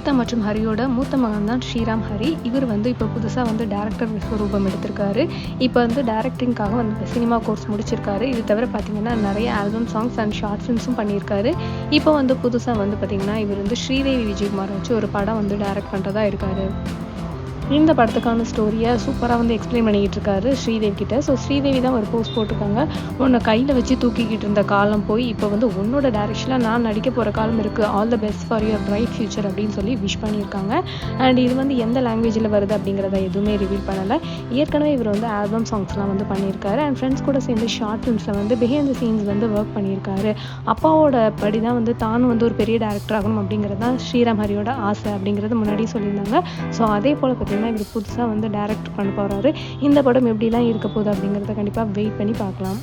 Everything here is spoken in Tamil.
கீதா மற்றும் ஹரியோட மூத்த மகன் தான் ஸ்ரீராம் ஹரி. இவர் வந்து இப்போ புதுசாக வந்து டேரக்டர் விஸ்வரூபம் எடுத்திருக்காரு. இப்போ வந்து டேரக்டிங்காக வந்து சினிமா கோர்ஸ் முடிச்சிருக்காரு. இது தவிர பார்த்தீங்கன்னா நிறைய ஆல்பம் சாங்ஸ் அண்ட் ஷார்ட் ஃபிலிம்ஸும் பண்ணியிருக்காரு. இப்போ வந்து புதுசாக வந்து பார்த்தீங்கன்னா இவர் வந்து ஸ்ரீதேவி விஜயகுமார் வச்சு ஒரு படம் வந்து டைரக்ட் பண்ணுறதா இருக்காரு. இந்த படத்துக்கான ஸ்டோரியை சூப்பராக வந்து எக்ஸ்பிளைன் பண்ணிக்கிட்டு இருக்காரு ஸ்ரீதேவி கிட்ட. ஸோ ஸ்ரீதேவி தான் ஒரு போஸ்ட் போட்டிருக்காங்க. உன்னை கையில் வச்சு தூக்கிக்கிட்டு இருந்த காலம் போய் இப்போ வந்து உன்னோட டேரக்ஷனில் நான் நடிக்க போகிற காலம் இருக்குது all the best for your bright future அப்படின்னு சொல்லி விஷ் பண்ணியிருக்காங்க. அண்ட் இது வந்து எந்த லாங்குவேஜில் வருது அப்படிங்கிறத எதுவுமே ரிவீல் பண்ணலை. ஏற்கனவே இவர் வந்து ஆல்பம் சாங்ஸ்லாம் வந்து பண்ணியிருக்காரு. அண்ட் ஃப்ரெண்ட்ஸ் கூட சேர்ந்து ஷார்ட் ஃபிலிம்ஸில் வந்து பிஹைண்ட் த சீன்ஸ் வந்து ஒர்க் பண்ணியிருக்காரு. அப்பாவோட படி தான் வந்து தானும் வந்து ஒரு பெரிய டேரக்டர் ஆகணும் அப்படிங்கிறது தான் ஸ்ரீராம் ஹரியோட ஆசை அப்படிங்கிறது முன்னாடியே சொல்லியிருந்தாங்க. ஸோ அதே போல் பார்த்தீங்கன்னா இவர் புதுசாக வந்து டேரக்ட் பண்ண போகிறாரு இந்த படம் எப்படிலாம் இருக்க போகுது அப்படிங்கிறத கண்டிப்பாக வெயிட் பண்ணி பார்க்கலாம்.